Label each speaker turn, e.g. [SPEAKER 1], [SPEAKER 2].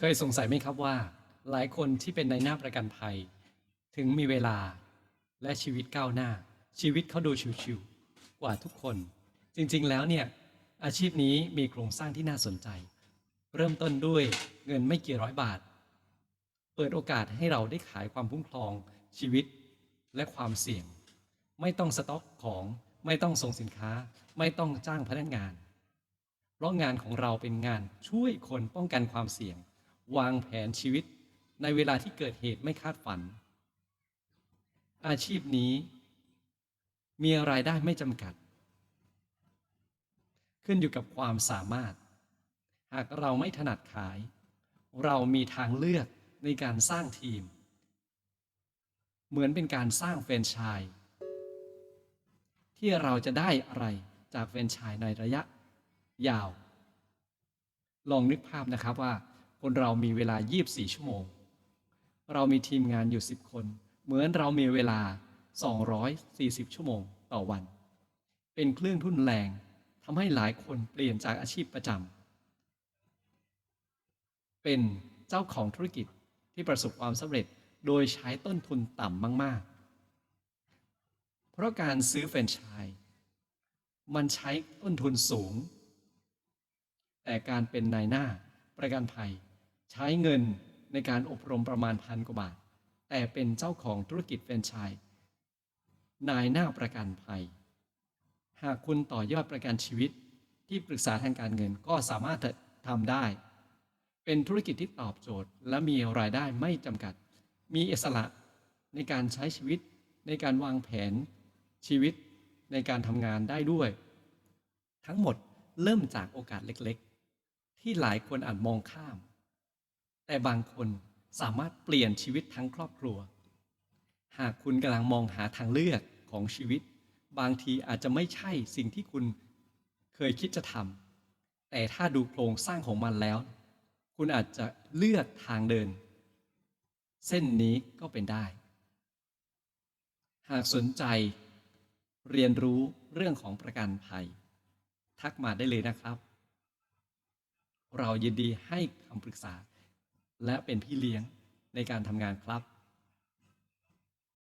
[SPEAKER 1] เคยสงสัยไหมครับว่า หลายคนที่เป็นในหน้าประกันภัย ถึงมีเวลาและชีวิตก้าวหน้า ชีวิตเขาดูชิวๆกว่าทุกคน จริงๆแล้วเนี่ย อาชีพนี้มีโครงสร้างที่น่าสนใจ เริ่มต้นด้วยเงินไม่กี่ร้อยบาท เปิดโอกาสให้เราได้ขายความคุ้มครองชีวิตและความเสี่ยง ไม่ต้องสต็อกของไม่ต้องส่งสินค้า ไม่ต้องจ้างพนักงาน เพราะงานของเราเป็นงานช่วยคนป้องกันความเสี่ยง วางแผนชีวิตในเวลาที่เกิดเหตุไม่คาดฝัน อาชีพนี้ มีรายได้ไม่จำกัด ขึ้นอยู่กับความสามารถ หากเราไม่ถนัดขาย เรามีทางเลือกในการสร้างทีม เหมือนเป็นการสร้างแฟรนไชส์ที่เราจะได้อะไรจากแฟรนไชส์ในระยะยาว ลองนึกภาพนะครับว่า คนเรามีเวลา 24 ชั่วโมง เรามีทีมงานอยู่ 10 คน เหมือนเรามีเวลา 240 ชั่วโมงต่อวัน เป็นเครื่องทุนแรงทำให้หลายคนเปลี่ยนจากอาชีพประจำเป็นเจ้าของธุรกิจที่ประสบความสำเร็จโดยใช้ต้นทุนต่ำมาก ๆ เพราะการซื้อแฟรนไชส์มันใช้ต้นทุนสูง แต่การเป็นนายหน้าประกันภัย ใช้เงินในการอบรมประมาณพันกว่าบาท แต่เป็นเจ้าของธุรกิจแฟรนไชส์นายหน้าประกันภัย หากคุณต่อยอดประกันชีวิตที่ปรึกษาทางการเงินก็สามารถทำได้ เป็นธุรกิจที่ตอบโจทย์ และมีรายได้ไม่จำกัด มีอิสระในการใช้ชีวิต ในการวางแผนชีวิตในการทำงานได้ด้วย ทั้งหมดเริ่มจากโอกาสเล็กๆ ที่หลายคนอาจมองข้าม แต่บางคนสามารถเปลี่ยนชีวิตทั้งครอบครัว หากคุณกำลังมองหาทางเลือกของชีวิต บางทีอาจจะไม่ใช่สิ่งที่คุณเคยคิดจะทำแต่ถ้าดูโครงสร้างของมันแล้ว คุณอาจจะเลือกทางเดิน เส้นนี้ก็เป็นได้ หากสนใจเรียนรู้เรื่องของประกันภัย ทักมาได้เลยนะครับ เรายินดีให้คำปรึกษา และเป็นพี่เลี้ยงในการทำงานครับ